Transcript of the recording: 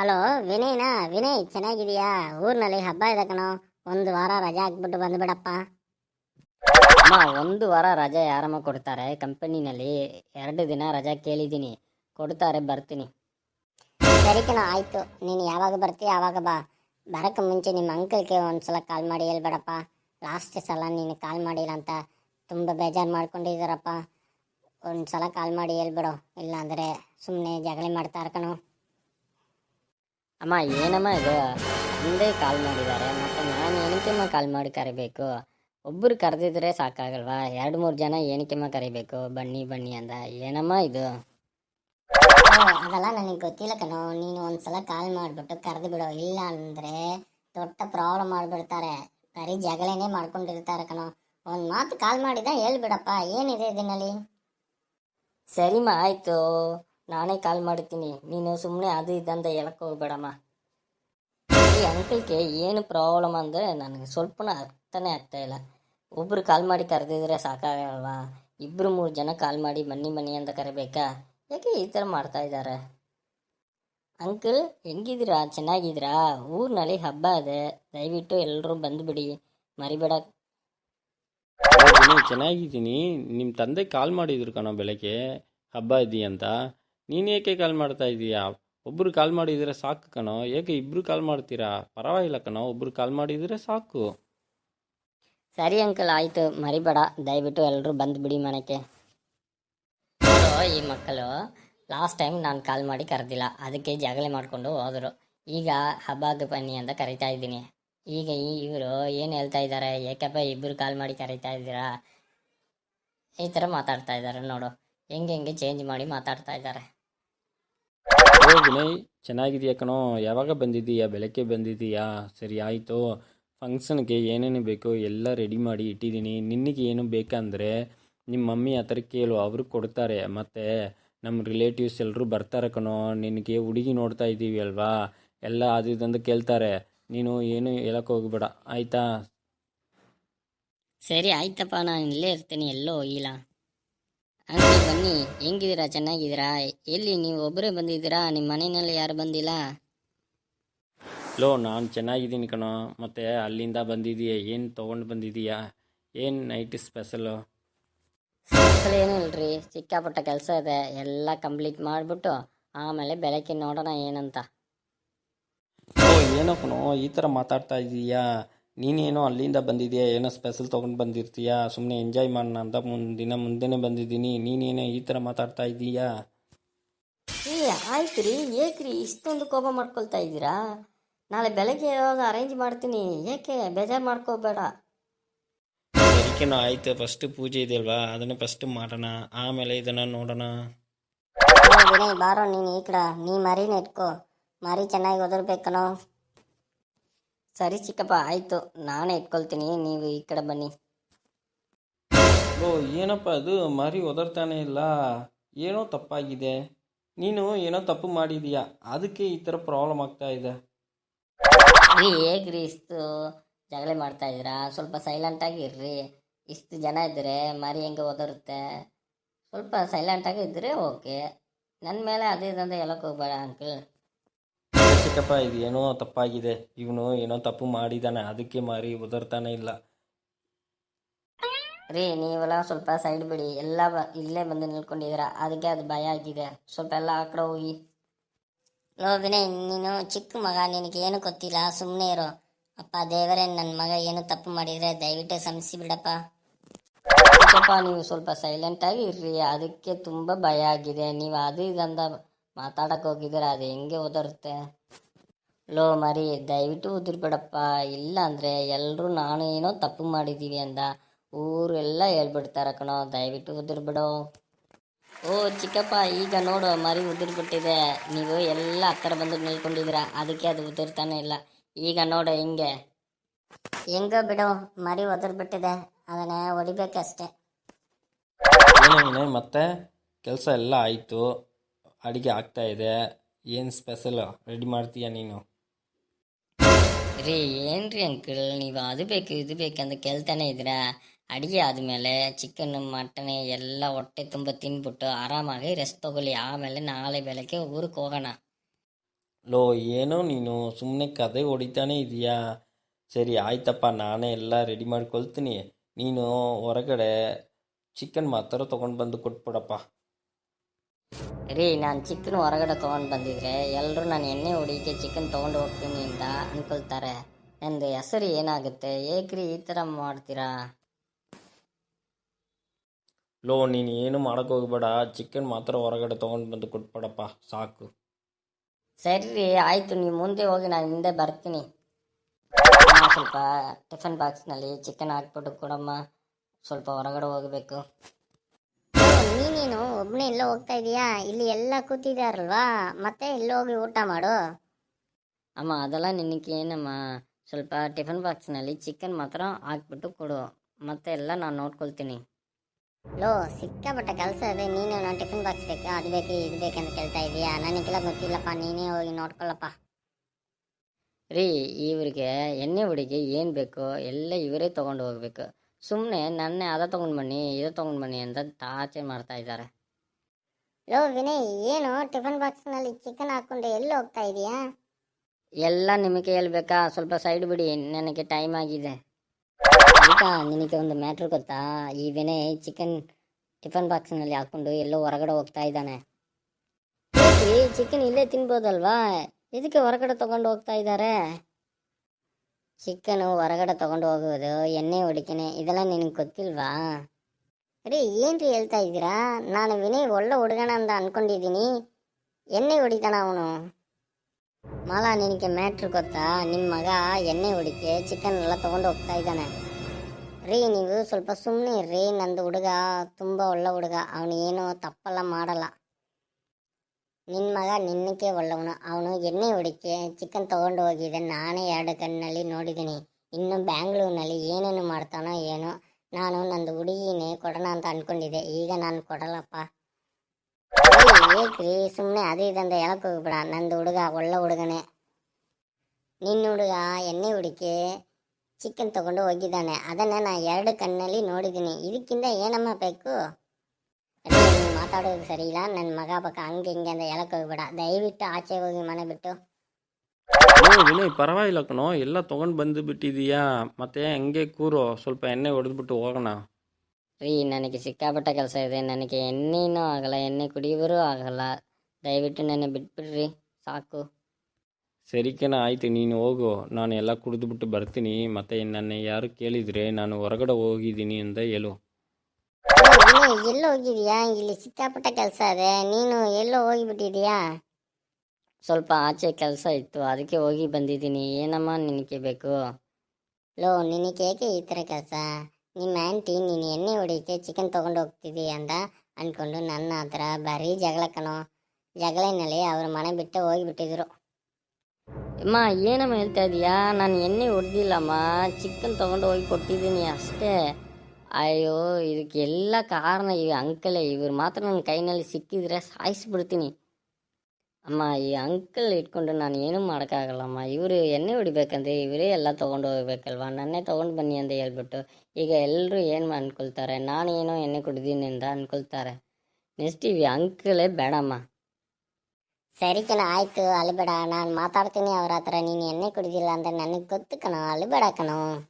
Hello ವಿನಯ್ನಾ? Vinay ಚೆನ್ನಾಗಿದೀಯಾ ಊರಿನಲ್ಲಿ ಹಬ್ಬ ಇದೆ ಕಣೋ. ಒಂದು ವಾರ ರಜೆ ಹಾಕ್ಬಿಟ್ಟು ಬಂದ್ಬಿಡಪ್ಪ. ಅಮ್ಮ ಒಂದು ವಾರ ರಜೆ ಯಾರಮ್ಮ ಕೊಡ್ತಾರೆ. ಕಂಪನಿನಲ್ಲಿ ಎರಡು ದಿನ ರಜಾ ಕೇಳಿದ್ದೀನಿ. ಕೊಡ್ತಾರೆ ಬರ್ತೀನಿ. ಸರಿ ಕಣೋ ಆಯ್ತು. ನೀನು ಯಾವಾಗ ಬರ್ತೀಯ ಆವಾಗ ಬಾ. ಬರಕ್ಕೆ ಮುಂಚೆ ನಿಮ್ಮ ಅಂಕಲ್ಗೆ ಒಂದ್ಸಲ ಕಾಲ್ ಮಾಡಿ ಹೇಳ್ಬೇಡಪ್ಪ. ಲಾಸ್ಟ್ ಸಲ ನೀನು ಕಾಲ್ ಮಾಡಿಲ್ಲ ಅಂತ ತುಂಬ ಬೇಜಾರು ಮಾಡ್ಕೊಂಡಿದ್ದಾರಪ್ಪ. ಒಂದ್ಸಲ ಕಾಲ್ ಮಾಡಿ ಹೇಳ್ಬಿಡು. ಇಲ್ಲಾಂದರೆ ಸುಮ್ಮನೆ ಜಗಳ ಮಾಡ್ತಾ ಕಣೋ. ಅಮ್ಮ ಏನಮ್ಮ ಇದು? ಒಂದೇ ಕಾಲ್ ಮಾಡಿದ್ದಾರೆ ಮತ್ತು ನಾನು ಏನಕ್ಕೆಮ್ಮ ಕಾಲ್ ಮಾಡಿ ಕರಿಬೇಕು? ಒಬ್ಬರು ಕರೆದಿದ್ರೆ ಸಾಕಾಗಲ್ವಾ? ಎರಡು ಮೂರು ಜನ ಏನಕ್ಕೆಮ್ಮ ಕರಿಬೇಕು? ಬನ್ನಿ ಬನ್ನಿ ಅಂದ. ಏನಮ್ಮ ಇದು? ಅದೆಲ್ಲ ನನಗೆ ಗೊತ್ತಿಲ್ಲ ಕಣೋ. ನೀನು ಒಂದ್ಸಲ ಕಾಲ್ ಮಾಡಿಬಿಟ್ಟು ಕರೆದು ಬಿಡು. ಇಲ್ಲ ಅಂದರೆ ದೊಡ್ಡ ಪ್ರಾಬ್ಲಮ್ ಮಾಡಿಬಿಡ್ತಾರೆ. ಬರೀ ಜಗಳೇನೆ ಮಾಡ್ಕೊಂಡಿರ್ತಾರೆ ಕಣೋ. ಒಂದು ಮಾತು ಕಾಲ್ ಮಾಡಿದ ಹೇಳ್ಬಿಡಪ್ಪ. ಏನಿದೆ ಇದನ್ನಲ್ಲಿ? ಸರಿಮ್ಮ ಆಯಿತು. ನಾನೇ ಕಾಲ್ ಮಾಡ್ತೀನಿ. ನೀನು ಸುಮ್ಮನೆ ಅದು ಇದಂತ ಹೇಳಕ್ಕೆ ಹೋಗ್ಬೇಡಮ್ಮ. ಈ ಅಂಕಲ್ಗೆ ಏನು ಪ್ರಾಬ್ಲಮ್ ಅಂದರೆ ನನಗೆ ಸ್ವಲ್ಪನೂ ಅರ್ಥನೇ ಇಲ್ಲ. ಒಬ್ಬರು ಕಾಲ್ ಮಾಡಿ ಕರೆದಿದ್ರೆ ಸಾಕಾಗಲ್ವಾ? ಇಬ್ಬರು ಮೂರು ಜನ ಕಾಲ್ ಮಾಡಿ ಬನ್ನಿ ಬನ್ನಿ ಅಂತ ಕರಿಬೇಕಾ? ಯಾಕೆ ಈ ಥರ ಮಾಡ್ತಾ ಇದ್ದಾರೆ? ಅಂಕಲ್, ಹೆಂಗಿದ್ದೀರಾ? ಚೆನ್ನಾಗಿದ್ದೀರಾ? ಊರಿನಲ್ಲಿ ಹಬ್ಬ ಇದೆ. ದಯವಿಟ್ಟು ಎಲ್ಲರೂ ಬಂದುಬಿಡಿ ಮರಿಬೇಡ. ಚೆನ್ನಾಗಿದ್ದೀನಿ. ನಿಮ್ಮ ತಂದೆ ಕಾಲ್ ಮಾಡಿದ್ರು ಕಣೋ ಬೆಳಗ್ಗೆ. ಹಬ್ಬ ಇದೆಯಂತ. ನೀನು ಏಕೆ ಕಾಲ್ ಮಾಡ್ತಾ ಇದೀಯಾ? ಒಬ್ಬರು ಕಾಲ್ ಮಾಡಿದರೆ ಸಾಕು ಕಣೋ. ಏಕೆ ಇಬ್ಬರು ಕಾಲ್ ಮಾಡ್ತೀರಾ? ಪರವಾಗಿಲ್ಲ ಕಣೋ. ಒಬ್ಬರು ಕಾಲ್ ಮಾಡಿದರೆ ಸಾಕು. ಸರಿ ಅಂಕಲ್, ಆಯಿತು. ಮರಿಬೇಡ. ದಯವಿಟ್ಟು ಎಲ್ಲರೂ ಬಂದು ಬಿಡಿ ಮನೆಗೆ. ಈ ಮಕ್ಕಳು ಲಾಸ್ಟ್ ಟೈಮ್ ನಾನು ಕಾಲ್ ಮಾಡಿ ಕರೆದಿಲ್ಲ. ಅದಕ್ಕೆ ಜಗಳ ಮಾಡಿಕೊಂಡು ಹೋದರು. ಈಗ ಹಬ್ಬದ ಬನ್ನಿ ಅಂತ ಕರಿತಾ ಇದ್ದೀನಿ. ಈಗ ಈ ಇವರು ಏನು ಹೇಳ್ತಾ ಇದ್ದಾರೆ ಏಕಪ್ಪ ಇಬ್ಬರು ಕಾಲ್ ಮಾಡಿ ಕರಿತಾ ಇದ್ದೀರಾ? ಈ ಥರ ಮಾತಾಡ್ತಾ ಇದ್ದಾರೆ ನೋಡು. ಹೆಂಗೆ ಹೆಂಗೆ ಚೇಂಜ್ ಮಾಡಿ ಮಾತಾಡ್ತಾ ಇದ್ದಾರೆ ಓ ವಿನಯ್, ಚೆನ್ನಾಗಿದೆಯಾ ಕಣೋ? ಯಾವಾಗ ಬಂದಿದ್ದೀಯಾ? ಬೆಳಗ್ಗೆ ಬಂದಿದ್ದೀಯಾ? ಸರಿ, ಆಯಿತು. ಫಂಕ್ಷನ್ಗೆ ಏನೇನು ಬೇಕೋ ಎಲ್ಲ ರೆಡಿ ಮಾಡಿ ಇಟ್ಟಿದ್ದೀನಿ. ನಿನಗೆ ಏನು ಬೇಕಂದರೆ ನಿಮ್ಮ ಮಮ್ಮಿ ಹತ್ರ ಕೇಳು, ಅವರು ಕೊಡ್ತಾರೆ. ಮತ್ತು ನಮ್ಮ ರಿಲೇಟಿವ್ಸ್ ಎಲ್ಲರೂ ಬರ್ತಾರೆ ಕಣೋ. ನಿನಗೆ ಹುಡುಗಿ ನೋಡ್ತಾ ಇದ್ದೀವಿ ಅಲ್ವಾ? ಎಲ್ಲ ಅದು ಇದಂದು ಕೇಳ್ತಾರೆ. ನೀನು ಏನು ಹೇಳಕ್ಕೆ ಹೋಗ್ಬೇಡ. ಆಯಿತಾ? ಸರಿ, ಆಯ್ತಪ್ಪ. ನಾನು ಇಲ್ಲೇ ಇರ್ತೀನಿ. ಎಲ್ಲೋ ಹೋಗಿಲ್ಲ. ಅಂಕಲ್ ಬನ್ನಿ ಹೆಂಗಿದ್ದೀರಾ? ಚೆನ್ನಾಗಿದ್ದೀರಾ? ಎಲ್ಲಿ ನೀವು ಒಬ್ಬರೇ ಬಂದಿದ್ದೀರಾ? ನಿಮ್ಮ ಮನೆಯಲ್ಲಿ ಯಾರು ಬಂದಿಲ್ಲ? ಲೋ ನಾನು ಚೆನ್ನಾಗಿದ್ದೀನಿ ಕಣೋ. ಮತ್ತು ಅಲ್ಲಿಂದ ಬಂದಿದೀಯಾ ಏನು ತೊಗೊಂಡು ಬಂದಿದೀಯಾ ಏನು ನೈಟ್ ಸ್ಪೆಷಲು ಸ್ಪೆಷಲ್ ಏನೂ ಇಲ್ರಿ ಸಿಕ್ಕಾಪಟ್ಟ ಕೆಲಸ ಇದೆ. ಎಲ್ಲ ಕಂಪ್ಲೀಟ್ ಮಾಡಿಬಿಟ್ಟು ಆಮೇಲೆ ಬೆಳಗ್ಗೆ ನೋಡೋಣ ಏನಂತ. ಓ ಏನೋ ಕಣೋ ಈ ಥರ ಮಾತಾಡ್ತಾ ಇದ್ದೀಯಾ ನೀನೇನೋ ಅಲ್ಲಿಂದ ಬಂದಿದ್ಯಾ? ಏನೋ ಸ್ಪೆಷಲ್ ತೊಗೊಂಡು ಬಂದಿರ್ತೀಯಾ? ಸುಮ್ಮನೆ ಎಂಜಾಯ್ ಮಾಡೋಣ ಅಂತ ಮುಂದಿನ ಮುಂದೆನೇ ಬಂದಿದ್ದೀನಿ. ನೀನೇನೋ ಈ ಥರ ಮಾತಾಡ್ತಾ ಇದ್ದೀಯಾ ಏ ಆಯ್ತು ರೀ. ಏಕ್ರಿ ಇಷ್ಟೊಂದು ಕೋಪ ಮಾಡ್ಕೊಳ್ತಾ ಇದ್ದೀರಾ? ನಾಳೆ ಬೆಳಗ್ಗೆ ಯಾವಾಗ ಅರೇಂಜ್ ಮಾಡ್ತೀನಿ. ಏಕೆ? ಬೇಜಾರು ಮಾಡ್ಕೋಬೇಡ. ಅದಕ್ಕೇನೋ ಆಯ್ತು. ಫಸ್ಟ್ ಪೂಜೆ ಇದೆಯಲ್ವಾ ಅದನ್ನೇ ಫಸ್ಟ್ ಮಾಡೋಣ. ಆಮೇಲೆ ಇದನ್ನು ನೋಡೋಣ. ಏ, ವಿನಯ್ ಬಾರೋ ನೀನು ಈ ಕಡೆ. ನೀ ಮರಿನ ಇಟ್ಕೋ. ಮರಿ ಚೆನ್ನಾಗಿ ಒದರ್ಬೇಕನೋ ಸರಿ ಚಿಕ್ಕಪ್ಪ ಆಯಿತು. ನಾನೇ ಇಟ್ಕೊಳ್ತೀನಿ. ನೀವು ಈ ಕಡೆ ಬನ್ನಿ. ಓ ಏನಪ್ಪ ಅದು ಮರಿ ಒದರ್ತಾನೆ ಇಲ್ಲ. ಏನೋ ತಪ್ಪಾಗಿದೆ. ನೀನು ಏನೋ ತಪ್ಪು ಮಾಡಿದೀಯಾ? ಅದಕ್ಕೆ ಈ ಥರ ಪ್ರಾಬ್ಲಮ್ ಆಗ್ತಾ ಇದೆ. ರೀ ಹೇಗ್ರಿ ಇಷ್ಟು ಜಗಳ ಮಾಡ್ತಾ ಇದ್ದೀರಾ? ಸ್ವಲ್ಪ ಸೈಲೆಂಟಾಗಿ ಇರ್ರಿ. ಇಷ್ಟು ಜನ ಇದ್ದರೆ ಮರಿ ಹೆಂಗೆ ಒದರುತ್ತೆ? ಸ್ವಲ್ಪ ಸೈಲೆಂಟಾಗಿ ಇದ್ದರೆ ಓಕೆ ನನ್ನ ಮೇಲೆ ಅದೇ ಇದಂತ ಎಲ್ಲಕ್ಕೆ ಹೋಗ್ಬೇಡ ಅಂಕಲ್. ಚಿಕ್ಕಪ್ಪ, ಇದು ಏನೋ ತಪ್ಪಾಗಿದೆ. ಇವನು ಏನೋ ತಪ್ಪು ಮಾಡಿದಾನೆ. ಅದಕ್ಕೆ ಮಾರಿ ಉದರ್ತಾನೆ ಇಲ್ಲ. ರೀ, ನೀವೆಲ್ಲ ಸ್ವಲ್ಪ ಸೈಡ್ ಬಿಡಿ. ಎಲ್ಲ ಇಲ್ಲೇ ಬಂದು ನಿಲ್ಕೊಂಡಿದ್ದೀರಾ. ಅದಕ್ಕೆ ಅದು ಭಯ ಆಗಿದೆ. ಸ್ವಲ್ಪ ಎಲ್ಲ ಆ ಕಡೆ ಹೋಗಿ. ಲೋ ನೀನು ಚಿಕ್ಕ ಮಗ. ನಿನಗೆ ಏನು ಗೊತ್ತಿಲ್ಲ. ಸುಮ್ಮನೆ ಇರೋ. ಅಪ್ಪ, ದೇವರೇ ನನ್ನ ಮಗ ಏನು ತಪ್ಪು ಮಾಡಿದರೆ ದಯವಿಟ್ಟು ಕ್ಷಮಿಸಿ ಬಿಡಪ್ಪ. ಚಿಕ್ಕಪ್ಪ, ನೀವು ಸ್ವಲ್ಪ ಸೈಲೆಂಟಾಗಿ ಇರ್ರಿ. ಅದಕ್ಕೆ ತುಂಬ ಭಯ ಆಗಿದೆ. ನೀವು ಅದು ಇದಂದ ಮಾತಾಡಕ್ಕೆ ಹೋಗಿದ್ದೀರ? ಅದು ಹೆಂಗೆ ಉದುರುತ್ತೆ? ಲೋ ಮರಿ, ದಯವಿಟ್ಟು ಉದುರ್ಬೇಡಪ್ಪ. ಇಲ್ಲ ಅಂದರೆ ಎಲ್ಲರೂ ನಾನು ಏನೋ ತಪ್ಪು ಮಾಡಿದ್ದೀವಿ ಅಂದ. ಊರೆಲ್ಲ ಹೇಳ್ಬಿಡ್ತಾರೆ ಕಣೋ. ದಯವಿಟ್ಟು ಉದುರ್ಬಿಡು. ಓ ಚಿಕ್ಕಪ್ಪ, ಈಗ ನೋಡು, ಮರಿ ಉದುರ್ಬಿಟ್ಟಿದೆ. ನೀವು ಎಲ್ಲ ಹತ್ತಿರ ಬಂದು ನಿಲ್ಕೊಂಡಿದ್ದೀರ. ಅದಕ್ಕೆ ಅದು ಉದುರ್ತಾನೆ ಇಲ್ಲ. ಈಗ ನೋಡು ಹೆಂಗೆ. ಹೆಂಗ ಬಿಡು, ಮರಿ ಒದರ್ಬಿಟ್ಟಿದೆ ಅದನ್ನ ಹೊಡಿಬೇಕಷ್ಟೆ. ಮತ್ತೆ? ಕೆಲಸ ಎಲ್ಲ ಆಯಿತು. ಅಡುಗೆ ಆಗ್ತಾ ಇದೆ. ಏನು ಸ್ಪೆಷಲ್ ರೆಡಿ ಮಾಡ್ತೀಯಾ ನೀನು? ರೀ ಏನ್ರಿ ಅಂಕಲ್ ನೀವು ಅದು ಬೇಕು ಇದು ಬೇಕಂತ ಕೇಳ್ತಾನೆ ಇದ್ದೀರಾ? ಅಡುಗೆ ಆದಮೇಲೆ ಚಿಕನ್ ಮಟನ್ ಎಲ್ಲ ಹೊಟ್ಟೆ ತುಂಬ ತಿನ್ಬಿಟ್ಟು ಆರಾಮಾಗಿ ರೆಸ್ಟ್ ತಗೊಳ್ಳಿ. ಆಮೇಲೆ ನಾಳೆ ಬೆಳಗ್ಗೆ ಊರಿಗೆ ಹೋಗೋಣ. ಲೋ ಏನೋ ನೀನು ಸುಮ್ಮನೆ ಕದೆ ಹೊಡಿತಾನೆ ಇದೆಯಾ? ಸರಿ ಆಯ್ತಪ್ಪ ನಾನೇ ಎಲ್ಲ ರೆಡಿ ಮಾಡ್ಕೊಳ್ತೀನಿ. ನೀನು ಹೊರಗಡೆ ಚಿಕನ್ ಮಾತ್ರ ತೊಗೊಂಡು ಬಂದು ಕೊಟ್ಬಿಡಪ್ಪ. ರೀ ನಾನು ಚಿಕನ್ ಹೊರಗಡೆ ತೊಗೊಂಡು ಬಂದಿದ್ರೆ ಎಲ್ಲರೂ ನಾನು ಎಣ್ಣೆ ಹೊಡಿಕೆ ಚಿಕನ್ ತೊಗೊಂಡು ಹೋಗ್ತೀನಿ ಅಂತ ಅನ್ಕೊಳ್ತಾರೆ. ನಂದು ಹೆಸರು ಏನಾಗುತ್ತೆ? ಏಕ್ರಿ ಈ ಥರ ಮಾಡ್ತೀರಾ? ಲೋ ನೀನು ಏನು ಮಾಡೋಕೆ ಹೋಗ್ಬೇಡ. ಚಿಕನ್ ಮಾತ್ರ ಹೊರಗಡೆ ತೊಗೊಂಡು ಬಂದು ಕೊಟ್ಬಿಡಪ್ಪ. ಸಾಕು. ಸರಿ ರೀ ಆಯಿತು. ನೀವು ಮುಂದೆ ಹೋಗಿ ನಾನು ಹಿಂದೆ ಬರ್ತೀನಿ. ಅಮ್ಮ, ಸ್ವಲ್ಪ ಟಿಫನ್ ಬಾಕ್ಸ್ನಲ್ಲಿ ಚಿಕನ್ ಹಾಕ್ಬಿಟ್ಟು ಕೊಡಮ್ಮ. ಸ್ವಲ್ಪ ಹೊರಗಡೆ ಹೋಗಬೇಕು. ಒಬ್ಬನೇ ಎಲ್ಲೋ ಹೋಗ್ತಾ ಇದೀಯಾ? ಇಲ್ಲಿ ಎಲ್ಲ ಕೂತಿದಾರಲ್ವಾ? ಮತ್ತೆ ಎಲ್ಲೋ ಹೋಗಿ ಊಟ ಮಾಡು? ಅಮ್ಮ ಅದೆಲ್ಲ ನಿನಗೆ ಏನಮ್ಮ? ಸ್ವಲ್ಪ ಟಿಫನ್ ಬಾಕ್ಸ್ನಲ್ಲಿ ಚಿಕನ್ ಮಾತ್ರ ಹಾಕ್ಬಿಟ್ಟು ಕೊಡು. ಮತ್ತೆ ಎಲ್ಲ ನಾನು ನೋಡ್ಕೊಳ್ತೀನಿ. ಲೋ ಸಿಕ್ಕಾಪಟ್ಟ ಕೆಲಸ ಇದೆ. ನೀನು ನಾನು ಟಿಫಿನ್ ಬಾಕ್ಸ್ ಬೇಕಾ? ಅದು ಬೇಕು ಇದು ಬೇಕಂತ ಕೇಳ್ತಾ ಇದೀಯಾ? ನನಗೆಲ್ಲ ಗೊತ್ತಿಲ್ಲಪ್ಪ. ನೀನೇ ಹೋಗಿ ನೋಡ್ಕೊಳ್ಳಪ್ಪ. ರೀ ಇವ್ರಿಗೆ ಎಣ್ಣೆ ಹುಡುಗಿ ಏನು ಬೇಕು ಎಲ್ಲ ಇವರೇ ತೊಗೊಂಡು ಹೋಗ್ಬೇಕು. ಸುಮ್ಮನೆ ನನ್ನೇ ಅದ ತಗೊಂಡ್ ಬನ್ನಿ ಇದು ತಗೊಂಡ್ ಬನ್ನಿ ಅಂತ ತಾಚೆ ಮಾಡ್ತಾ ಇದ್ದಾರೆ. ಲೋ ವಿನಯ್ ಏನು ಟಿಫಿನ್ ಬಾಕ್ಸ್ನಲ್ಲಿ ಚಿಕನ್ ಹಾಕೊಂಡು ಎಲ್ಲಿ ಹೋಗ್ತಾ ಇದೀಯಾ? ಎಲ್ಲ ನಿಮಗೆ ಹೇಳ್ಬೇಕಾ? ಸ್ವಲ್ಪ ಸೈಡ್ ಬಿಡಿ ನನಗೆ ಟೈಮ್ ಆಗಿದೆ. ಈಗ ನಿನಗೆ ಒಂದು ಮ್ಯಾಟ್ರ್ ಗೊತ್ತಾ? ಈ ವಿನಯ್ ಚಿಕನ್ ಟಿಫನ್ ಬಾಕ್ಸ್ನಲ್ಲಿ ಹಾಕೊಂಡು ಎಲ್ಲೋ ಹೊರಗಡೆ ಹೋಗ್ತಾ ಇದ್ದಾನೆ. ಚಿಕನ್ ಇಲ್ಲೇ ತಿನ್ಬೋದಲ್ವಾ? ಇದಕ್ಕೆ ಹೊರಗಡೆ ತಗೊಂಡು ಹೋಗ್ತಾ ಇದ್ದಾರೆ. ಚಿಕನ್ ಹೊರಗಡೆ ತಗೊಂಡು ಹೋಗೋದು ಎಣ್ಣೆ ಹೊಡಿಕೆನೆ ಇದೆಲ್ಲ ನಿನಗೆ ಗೊತ್ತಿಲ್ವಾ ರೀ ಏನ್ರಿ ಹೇಳ್ತಾ ಇದ್ದೀರಾ ನಾನು ವಿನಯ್ ಒಳ್ಳೆ ಹುಡುಗನ ಅಂತ ಅನ್ಕೊಂಡಿದ್ದೀನಿ ಎಣ್ಣೆ ಹೊಡಿತಾನ ಅವನು ಮಾಲಾ ನಿನಗೆ ಮ್ಯಾಟ್ರ್ ಗೊತ್ತಾ ನಿಮ್ಮ ಮಗ ಎಣ್ಣೆ ಹೊಡಿಕೆ ಚಿಕನ್ ಎಲ್ಲ ತಗೊಂಡು ಹೋಗ್ತಾ ಇದ್ದಾನೆ ರೀ ನೀವು ಸ್ವಲ್ಪ ಸುಮ್ಮನೆ ಇರ್ರಿ ನಂದು ಹುಡುಗ ತುಂಬ ಒಳ್ಳೆ ಹುಡುಗ ಅವನು ಏನು ತಪ್ಪೆಲ್ಲ ಮಾಡಲ್ಲ ನಿನ್ನ ಮಗ ನಿನ್ನಕ್ಕೆ ಒಳ್ಳೆವನು ಅವನು ಎಣ್ಣೆ ಹೊಡಿಕೆ ಚಿಕನ್ ತಗೊಂಡು ಹೋಗಿದೆ ನಾನೇ ಎರಡು ಕಣ್ಣಲ್ಲಿ ನೋಡಿದ್ದೀನಿ ಇನ್ನು ಬ್ಯಾಂಗ್ಳೂರಿನಲ್ಲಿ ಏನೇನು ಮಾಡ್ತಾನೋ ಏನೋ ನಾನು ನಂದು ಹುಡುಗಿನೇ ಕೊಡೋಣ ಅಂತ ಅನ್ಕೊಂಡಿದ್ದೆ ಈಗ ನಾನು ಕೊಡಲ್ಲಪ್ಪ ಏಕ್ರಿ ಸುಮ್ಮನೆ ಅದು ಇದಂತ ಹೇಳಕ್ ಹೋಗ್ಬೇಡ ನಂದು ಹುಡುಗ ಒಳ್ಳೆ ಹುಡುಗನೇ ನಿನ್ನ ಹುಡುಗ ಎಣ್ಣೆ ಹುಡುಕಿ ಚಿಕನ್ ತಗೊಂಡು ಹೋಗಿದ್ದಾನೆ ಅದನ್ನ ನಾ ಎರಡು ಕಣ್ಣಲ್ಲಿ ನೋಡಿದ್ದೀನಿ ಇದಕ್ಕಿಂತ ಏನಮ್ಮ ಬೇಕು ಅದೇ ನೀನ್ ಮಾತಾಡೋದು ಸರಿ ಇಲ್ಲ. ನನ್ನ ಮಗ ಪಕ್ಕ ಹಂಗೆ ಹಿಂಗೆ ಅಂತ ಹೇಳಕ್ ಹೋಗ್ಬೇಡ. ದಯವಿಟ್ಟು ಆಚೆ ಹೋಗಿ ಮನೆ ಬಿಟ್ಟು. ಓ ವಿನಯ್ ಪರವಾಗಿಲ್ಲ ಕಣೋ. ಎಲ್ಲ ತೊಗೊಂಡು ಬಂದು ಬಿಟ್ಟಿದೀಯಾ? ಮತ್ತೆ ಹಂಗೆ ಕೂರು. ಸ್ವಲ್ಪ ಎಣ್ಣೆ ಹೊಡೆದ್ಬಿಟ್ಟು ಹೋಗೋಣ. ರೀ ನನಗೆ ಸಿಕ್ಕಾಪಟ್ಟ ಕೆಲಸ ಇದೆ. ನನಗೆ ಎಣ್ಣೆನೂ ಆಗಲ್ಲ. ಎಣ್ಣೆ ಕುಡಿಯೋರು ಆಗಲ್ಲ. ದಯವಿಟ್ಟು ನನ್ನ ಬಿಟ್ಬಿಡ್ರಿ. ಸಾಕು. ಸರಿ ಕಣ ಆಯ್ತು. ನೀನು ಹೋಗು. ನಾನು ಎಲ್ಲ ಕುಡಿದ್ಬಿಟ್ಟು ಬರ್ತೀನಿ. ಮತ್ತೆ ನನ್ನ ಯಾರು ಕೇಳಿದರೆ ನಾನು ಹೊರಗಡೆ ಹೋಗಿದ್ದೀನಿ ಅಂತ ಹೇಳು. ವಿನಯ್, ಎಲ್ಲೋ ಹೋಗಿದೀಯಾ? ಇಲ್ಲಿ ಸಿಕ್ಕಾಪಟ್ಟ ಕೆಲಸ ಇದೆ. ನೀನು ಎಲ್ಲೋ ಹೋಗಿಬಿಟ್ಟಿದೀಯಾ ಸ್ವಲ್ಪ ಆಚೆ ಕೆಲಸ ಇತ್ತು. ಅದಕ್ಕೆ ಹೋಗಿ ಬಂದಿದ್ದೀನಿ. ಏನಮ್ಮ ನಿನಗೆ ಬೇಕು? ಲೋ ನಿನಗೆ ಏಕೆ ಈ ಥರ ಕೆಲಸ? ನಿಮ್ಮ ಆಂಟಿ ನೀನು ಎಣ್ಣೆ ಹೊಡಿಕೆ ಚಿಕನ್ ತೊಗೊಂಡು ಹೋಗ್ತಿದ್ದಿ ಅಂತ ಅಂದ್ಕೊಂಡು ನನ್ನ ಹತ್ರ ಬರೀ ಜಗಳ ಕಣೋ. ಜಗಳಿನಲ್ಲಿ ಅವ್ರ ಮನೆ ಬಿಟ್ಟು ಹೋಗಿಬಿಟ್ಟಿದ್ರು ಅಮ್ಮ ಏನಮ್ಮ ಹೇಳ್ತಾ ಇದೀಯಾ? ನಾನು ಎಣ್ಣೆ ಹೊಡೆದಿಲ್ಲಮ್ಮ. ಚಿಕನ್ ತೊಗೊಂಡು ಹೋಗಿ ಕೊಟ್ಟಿದ್ದೀನಿ ಅಷ್ಟೇ. ಅಯ್ಯೋ ಇದಕ್ಕೆಲ್ಲ ಕಾರಣ ಈ ಅಂಕಲೇ. ಇವ್ರು ಮಾತ್ರ ನನ್ನ ಕೈನಲ್ಲಿ ಸಿಕ್ಕಿದ್ರೆ ಸಾಯಿಸ್ಬಿಡ್ತೀನಿ. ಅಮ್ಮ, ಈ ಅಂಕಲ್ ಇಟ್ಕೊಂಡು ನಾನು ಏನೂ ಮಾಡೋಕ್ಕಾಗಲ್ಲಮ್ಮ. ಇವರು ಎಣ್ಣೆ ಹೊಡಿಬೇಕಂದ್ರೆ ಇವರೇ ಎಲ್ಲ ತೊಗೊಂಡು ಹೋಗ್ಬೇಕಲ್ವಾ? ನನ್ನೇ ತೊಗೊಂಡು ಬನ್ನಿ ಅಂತ ಹೇಳ್ಬಿಟ್ಟು ಈಗ ಎಲ್ಲರೂ ಏನು ಅನ್ಕೊಳ್ತಾರೆ? ನಾನು ಏನೋ ಎಣ್ಣೆ ಕುಡಿದೀನಿ ಅಂತ ಅನ್ಕೊಳ್ತಾರೆ. ನೆಕ್ಸ್ಟ್ ಈ ಅಂಕಲೇ ಬೇಡಮ್ಮ. ಸರಿ ಕಣ, ಆಯ್ತು. ಅಲ್ಬೇಡ, ನಾನು ಮಾತಾಡ್ತೀನಿ. ಅವ್ರ ಹತ್ರ ನೀನು ಎಣ್ಣೆ ಕುಡಿದಿಲ್ಲ ಅಂತ ನನಗೆ ಗೊತ್ತು ಕಣೋ. ಅಲ್ಬೇಡ ಕಣೋ.